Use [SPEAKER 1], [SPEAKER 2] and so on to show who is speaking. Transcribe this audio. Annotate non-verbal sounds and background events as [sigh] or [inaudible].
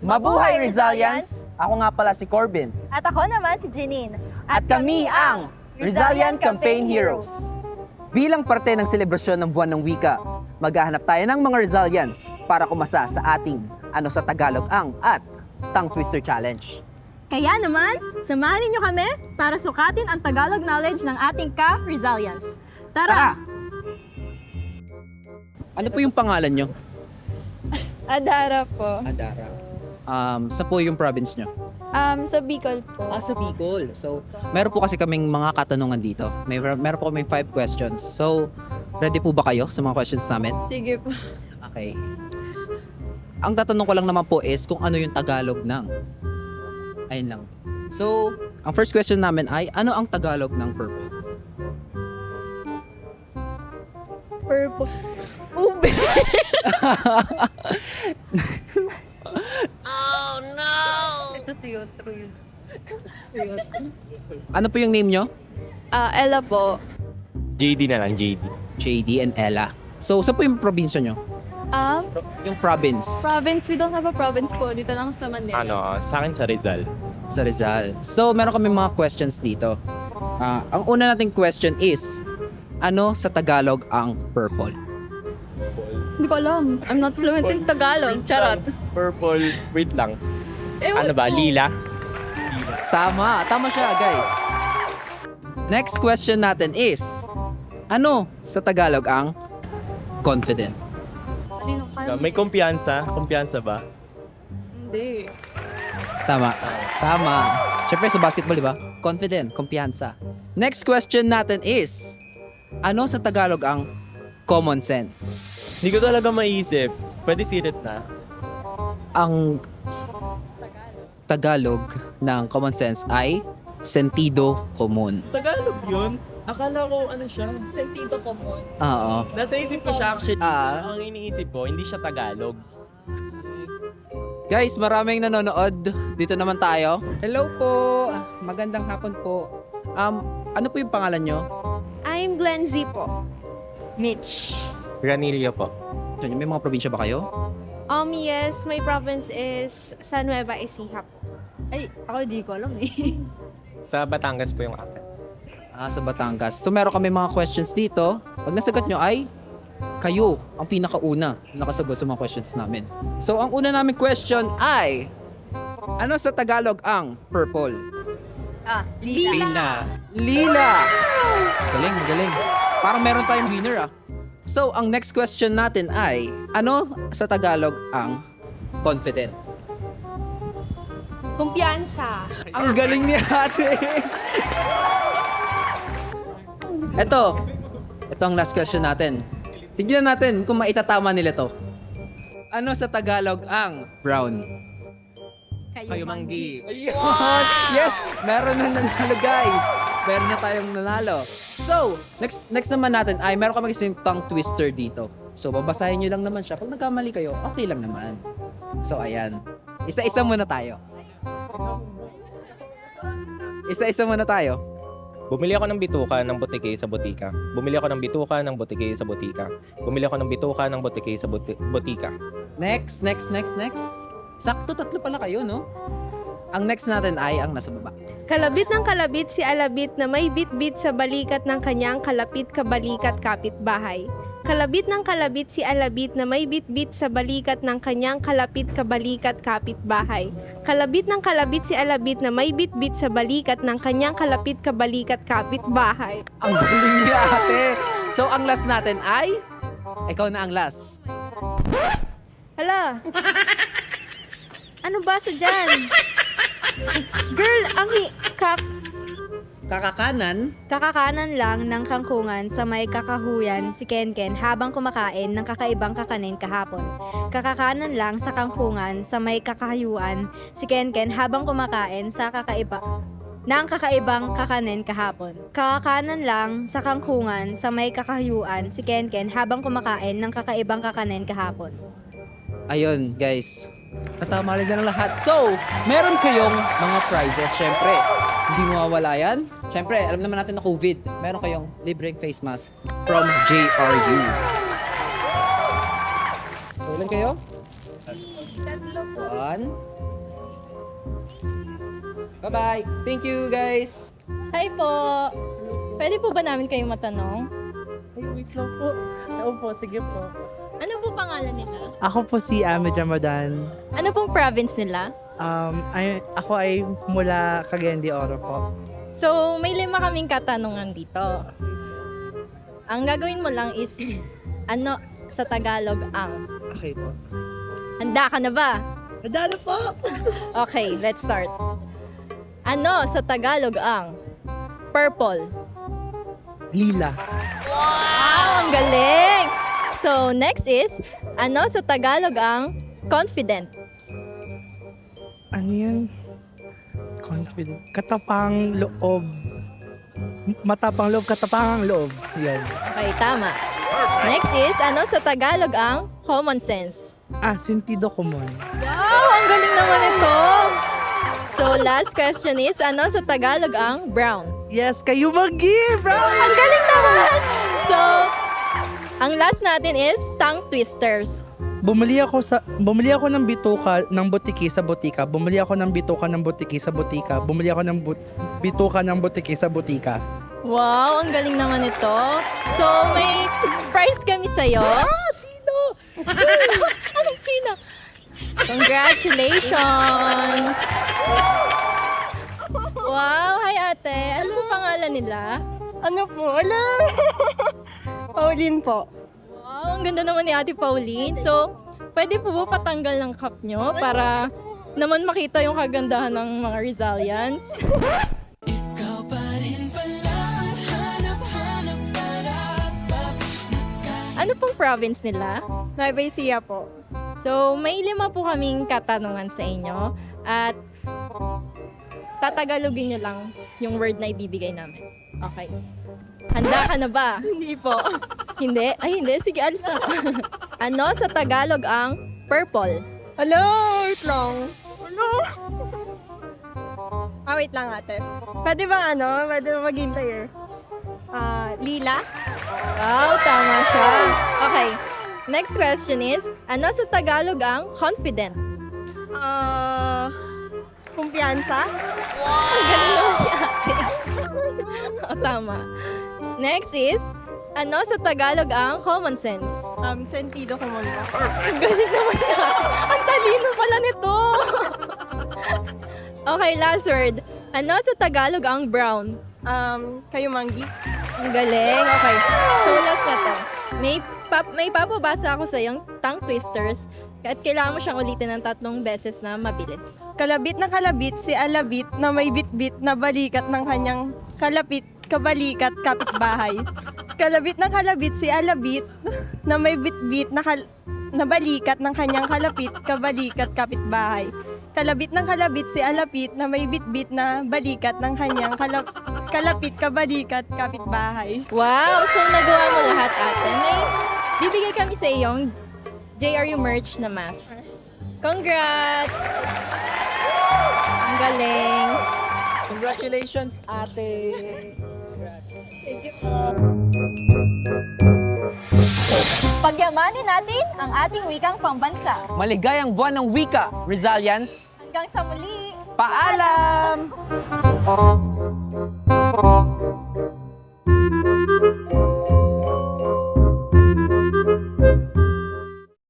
[SPEAKER 1] Mabuhay Resilience! Ako nga pala si Corbin.
[SPEAKER 2] At ako naman si Janine.
[SPEAKER 1] At kami ang Resilient Campaign Heroes. Bilang parte ng selebrasyon ng buwan ng wika, maghahanap tayo ng mga resilience para kumasa sa ating ano sa Tagalog ang at Tongue Twister Challenge.
[SPEAKER 2] Kaya naman, samahan ninyo kami para sukatin ang Tagalog knowledge ng ating ka-resilience.
[SPEAKER 1] Tara!
[SPEAKER 2] Tara!
[SPEAKER 1] Ano po yung pangalan nyo?
[SPEAKER 3] Adara po.
[SPEAKER 1] Adara. Um, sa po yung province nyo?
[SPEAKER 3] Um, sa Bicol po.
[SPEAKER 1] Ah, sa Bicol. So, meron po kasi kaming mga katanungan dito. May, meron po kaming five questions. So, ready po ba kayo sa mga questions namin?
[SPEAKER 3] Sige po.
[SPEAKER 1] Okay. Ang tatanong ko lang naman po is kung ano yung Tagalog ng. Ayun lang. So, ang first question namin ay, ano ang Tagalog ng purple?
[SPEAKER 3] Purple. Ube. [laughs] Ito tuyo, tuyo.
[SPEAKER 1] Ano po yung name nyo?
[SPEAKER 3] Ah, Ella po.
[SPEAKER 4] JD na lang, JD.
[SPEAKER 1] JD and Ella. So, saan po yung probinsya nyo?
[SPEAKER 3] Um,
[SPEAKER 1] Yung province
[SPEAKER 3] province. We don't have a province po. Dito lang sa Manila.
[SPEAKER 4] Ano, sa akin sa Rizal.
[SPEAKER 1] sa Rizal. So, meron kami mga questions dito. Ah, ang una nating question is, ano sa Tagalog ang purple?
[SPEAKER 3] Hindi ko alam. I'm not fluent in Tagalog. Charot.
[SPEAKER 4] Purple. Wait lang.
[SPEAKER 3] Ewan
[SPEAKER 4] Ano ba?
[SPEAKER 3] ko.
[SPEAKER 4] Lila?
[SPEAKER 1] Tama, tama siya guys. Next question natin is, ano sa Tagalog ang confident?
[SPEAKER 3] Kanino kayo?
[SPEAKER 4] May kumpiyansa? Kumpiyansa ba?
[SPEAKER 3] Hindi.
[SPEAKER 1] Tama. Tama. Siyempre sa basketball, di ba? Confident, kumpiyansa. Next question natin is, ano sa Tagalog ang common sense?
[SPEAKER 4] Hindi ko talaga maisip. Pwede sirit na.
[SPEAKER 1] Ang Tagalog ng common sense ay sentido común.
[SPEAKER 4] Tagalog yun? Akala ko ano siya.
[SPEAKER 3] Sentido común.
[SPEAKER 1] Oo.
[SPEAKER 4] Nasa isip ko siya actually.
[SPEAKER 1] Ah.
[SPEAKER 4] Ang iniisip ko, hindi siya Tagalog.
[SPEAKER 1] Guys, maraming nanonood. Dito naman tayo. Hello po. Magandang hapon po. Um, ano po yung pangalan nyo?
[SPEAKER 3] I'm Glenn Z po. Mitch.
[SPEAKER 4] Ranilio po.
[SPEAKER 1] May mga probinsya ba kayo?
[SPEAKER 3] Um, yes, my province is San Nueva Ecija po. Ay, ako di ko alam eh. [laughs]
[SPEAKER 4] Sa Batangas po yung akin.
[SPEAKER 1] Ah, sa Batangas. So meron kami mga questions dito. Pag nasagot nyo ay kayo ang pinakauna na nakasagot sa mga questions namin. So ang una namin question ay ano sa Tagalog ang purple?
[SPEAKER 3] ah, Lila.
[SPEAKER 1] Lila! Magaling, magaling. Parang meron tayong winner ah. So, ang next question natin ay, ano sa Tagalog ang confident?
[SPEAKER 3] Kumpiyansa.
[SPEAKER 1] Ang galing ni ate! Ito. Ito ang last question natin. Tignan natin kung maitatama nila to. Ano sa Tagalog ang brown?
[SPEAKER 3] Kayo,
[SPEAKER 4] manggi.
[SPEAKER 1] Ayun! [laughs] Yes! Meron na nanalo guys! Meron na tayong nanalo. So, next next naman natin ay meron kami kasing tongue twister dito. So, babasahin nyo lang naman siya. Pag nagkamali kayo, okay lang naman. So, ayan. Isa-isa muna tayo. Isa-isa muna tayo.
[SPEAKER 4] Bumili ako ng bituka ng butike sa butika. Bumili ako ng bituka ng butike sa butika. Bumili ako ng bituka ng butike sa buti- butika.
[SPEAKER 1] Next, next, next, next. Sakto, tatlo pala kayo, no? Ang next natin ay ang nasa baba.
[SPEAKER 5] Kalabit ng kalabit si Alabit na may bit-bit sa balikat ng kanyang kalapit kabalikat kapitbahay. Kalabit ng kalabit si Alabit na may bit-bit sa balikat ng kanyang kalapit kabalikat kapitbahay. Kalabit ng kalabit si Alabit na may bit-bit sa balikat ng kanyang kalapit kabalikat kapitbahay.
[SPEAKER 1] Ang galing ni ate. So, ang last natin ay... Ikaw na ang last.
[SPEAKER 5] Hala! [laughs] Ano ba sa dyan? Girl, ang hi- kak
[SPEAKER 1] Kakakanan.
[SPEAKER 6] Kakakanan lang ng kangkungan sa may kakahuyan si Kenken habang kumakain ng kakaibang kakanin kahapon. Kakakanan lang sa kangkungan sa may kakahayuan si Kenken habang kumakain sa kakaiba ng kakaibang kakanin kahapon. Kakakanan lang sa kangkungan sa may kakahayuan si Kenken habang kumakain ng kakaibang kakanin kahapon.
[SPEAKER 1] Ayun, guys. Natama rin na ng lahat. So, meron kayong mga prizes, syempre. Hindi mawawala yan. Syempre, alam naman natin na COVID. Meron kayong libreng face mask from JRU. So, ilan kayo? One. Bye-bye. Thank you, guys.
[SPEAKER 2] Hi po! Pwede po ba namin kayong matanong?
[SPEAKER 7] Ay, wait lang po. Oo po, sige po.
[SPEAKER 2] Ano po pangalan nila?
[SPEAKER 7] Ako po si Ahmed Ramadan.
[SPEAKER 2] Ano pong province nila?
[SPEAKER 7] Um, ay, ako ay mula Cagayan de Oro po.
[SPEAKER 2] So, may lima kaming katanungan dito. Ang gagawin mo lang is, [clears throat] ano sa Tagalog ang?
[SPEAKER 7] Okay po.
[SPEAKER 2] Handa ka na ba?
[SPEAKER 7] Handa na po! [laughs]
[SPEAKER 2] Okay, let's start. Ano sa Tagalog ang purple?
[SPEAKER 7] Lila.
[SPEAKER 2] Wow, ang galing! So, next is, ano sa Tagalog ang confident?
[SPEAKER 7] Ano yan? Confident. Katapang loob. Matapang loob, katapang loob. Yan.
[SPEAKER 2] Okay, tama. Next is, ano sa Tagalog ang common sense?
[SPEAKER 7] Ah, sentido común.
[SPEAKER 2] Wow, ang galing naman ito! So, last question is, ano sa Tagalog ang brown?
[SPEAKER 7] Yes, kayo mag-give, bro!
[SPEAKER 2] Ang galing naman! So, ang last natin is tongue twisters.
[SPEAKER 7] Bumili ako sa bumili ako ng bituka ng butiki sa butika. Bumili ako ng bituka ng butiki sa butika. Bumili ako ng but, bituka ng butiki sa butika.
[SPEAKER 2] Wow, ang galing naman ito. So, may prize kami sa'yo. Ah, sino? [laughs] Anong sino? Congratulations! Wow, hi ate. Ano ang pangalan nila?
[SPEAKER 8] Ano po? Wala. [laughs] Pauline po.
[SPEAKER 2] Wow, ang ganda naman ni Ate Pauline. So, pwede po ba patanggal ng cup nyo para naman makita yung kagandahan ng mga Rizalians? ano pong province nila?
[SPEAKER 8] Nueva Ecija po.
[SPEAKER 2] So, may lima po kaming katanungan sa inyo at tatagalogin nyo lang yung word na ibibigay namin. Okay. Handa ka na ba? [laughs]
[SPEAKER 8] Hindi po.
[SPEAKER 2] Hindi? Ay, hindi. Sige, alis na. [laughs] ano sa Tagalog ang purple?
[SPEAKER 8] Hello, wait lang. Hello. Ah, wait lang ate. Pwede bang ano? Pwede ba maghintay eh? Ah, lila?
[SPEAKER 2] Wow, tama siya. Okay. Next question is, ano sa Tagalog ang confident?
[SPEAKER 8] Ah, kumpiyansa?
[SPEAKER 2] Ang galing naman ni ate. [laughs] oh, tama. Next is, ano sa Tagalog ang common sense?
[SPEAKER 8] Um, sentido común.
[SPEAKER 2] Ang galing naman ni ate. Ang talino pala nito. [laughs] okay, last word. Ano sa Tagalog ang brown?
[SPEAKER 8] Um, kayo manggi?
[SPEAKER 2] Ang galing. Okay. So, last na to. May, pap may papabasa ako sa yung tongue twisters at kailangan mo siyang ulitin ng tatlong beses na mabilis.
[SPEAKER 8] Kalabit na kalabit si Alabit na may bitbit na balikat ng kanyang kalapit, kabalikat, kapitbahay. Kalabit na kalabit si Alabit na may bitbit na, kal- na balikat ng kanyang kalapit, kabalikat, kapitbahay. Kalabit ng kalabit si Alapit na may bitbit na balikat ng kanyang kalap- kalapit, kabalikat, kapitbahay.
[SPEAKER 2] Wow! So, nagawa mo lahat, ate. May bibigay kami sa iyong JRU merch na mask. Congrats! Ang galing!
[SPEAKER 1] Congratulations, ate.
[SPEAKER 2] Pagyamanin natin ang ating wikang pambansa.
[SPEAKER 1] Maligayang buwan ng wika, Rizalians.
[SPEAKER 2] Hanggang sa muli!
[SPEAKER 1] Paalam!